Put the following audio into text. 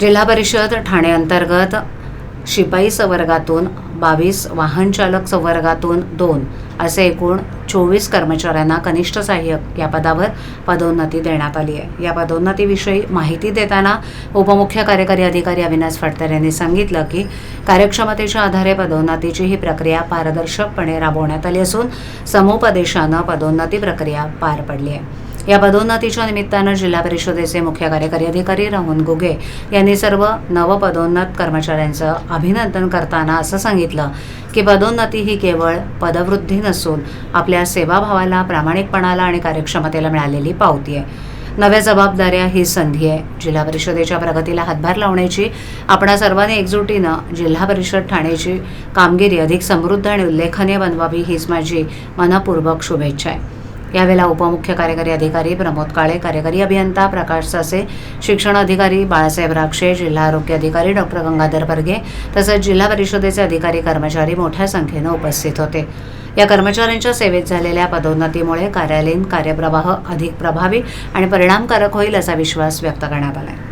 जिल्हा परिषद ठाणे अंतर्गत शिपाई संवर्गातून बावीस वाहनचालक संवर्गातून दोन असे एकूण चोवीस कर्मचाऱ्यांना कनिष्ठ सहाय्यक या पदावर पदोन्नती देण्यात आली आहे. या पदोन्नतीविषयी माहिती देताना उपमुख्य कार्यकारी अधिकारी अविनाश फडतर यांनी सांगितलं की कार्यक्षमतेच्या आधारे पदोन्नतीची ही प्रक्रिया पारदर्शकपणे राबवण्यात आली असून समुपदेशानं पदोन्नती प्रक्रिया पार पडली आहे. या पदोन्नतीच्या निमित्तानं जिल्हा परिषदेचे मुख्य कार्यकारी अधिकारी राहुल गुगे यांनी सर्व नवपदोन्नत कर्मचाऱ्यांचं अभिनंदन करताना असं सांगितलं की पदोन्नती ही केवळ पदवृद्धी नसून आपल्या सेवाभावाला प्रामाणिकपणाला आणि कार्यक्षमतेला मिळालेली पावती आहे. नव्या जबाबदाऱ्या ही संधी आहे. जिल्हा परिषदेच्या प्रगतीला हातभार लावण्याची आपणा सर्वांनी एकजुटीनं जिल्हा परिषद ठाण्याची कामगिरी अधिक समृद्ध आणि उल्लेखनीय बनवावी हीच माझी मनपूर्वक शुभेच्छा आहे. यावेळेला उपमुख्य कार्यकारी अधिकारी प्रमोद काळे कार्यकारी अभियंता प्रकाश सासे शिक्षण अधिकारी बाळासाहेब राक्षे जिल्हा आरोग्य अधिकारी डॉक्टर गंगाधर परगे तसंच जिल्हा परिषदेचे अधिकारी कर्मचारी मोठ्या संख्येनं उपस्थित होते. या कर्मचाऱ्यांच्या सेवेत झालेल्या पदोन्नतीमुळे कार्यालयीन कार्यप्रवाह अधिक प्रभावी आणि परिणामकारक होईल असा विश्वास व्यक्त करण्यात आला आहे